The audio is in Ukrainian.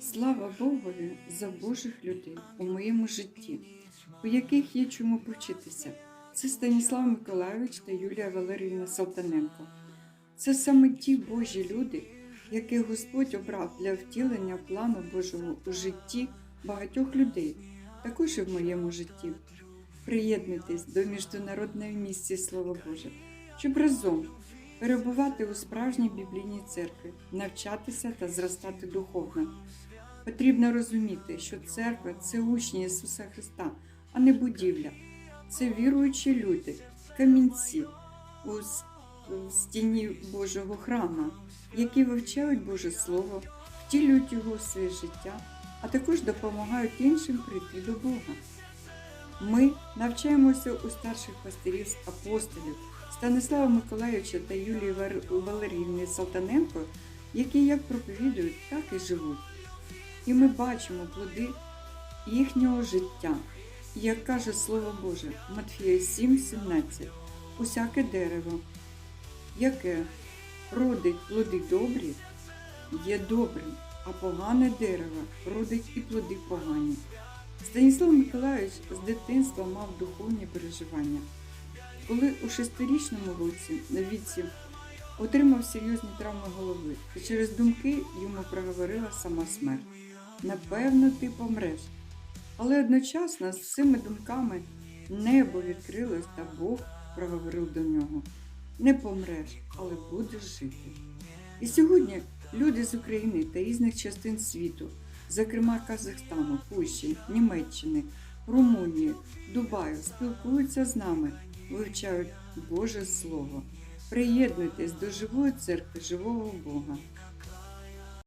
Слава Богові за Божих людей у моєму житті, у яких є чому повчитися. Це Станіслав Миколайович та Юлія Валеріївна Салтаненко. Це саме ті Божі люди, яких Господь обрав для втілення плану Божого у житті багатьох людей, також і в моєму житті. Приєднуйтесь до міжнародної місії Слово Боже, щоб разом перебувати у справжній біблійній церкві, навчатися та зростати духовно. Потрібно розуміти, що церква це учні Ісуса Христа, а не будівля. Це віруючі люди, камінці у стіні Божого храма, які вивчають Боже Слово, втілюють його в своє життя, а також допомагають іншим прийти до Бога. Ми навчаємося у старших пастирів апостолів Станислава Миколайовича та Юлії Валеріївни Салтаненко, які як проповідують, так і живуть. І ми бачимо плоди їхнього життя. Як каже Слово Боже, Матфія 7,17, усяке дерево, яке родить плоди добрі, є добрим, а погане дерево родить і плоди погані. Станіслав Миколайович з дитинства мав духовні переживання. Коли у шестирічному році на віці отримав серйозні травми голови, і через думки йому проговорила сама смерть. Напевно, ти помреш. Але одночасно з цими думками небо відкрилось та Бог проговорив до нього: не помреш, але будеш жити. І сьогодні люди з України та різних частин світу, зокрема Казахстану, Польщі, Німеччини, Румунії, Дубаю, спілкуються з нами, вивчають Боже Слово. Приєднуйтесь до живої церкви, живого Бога.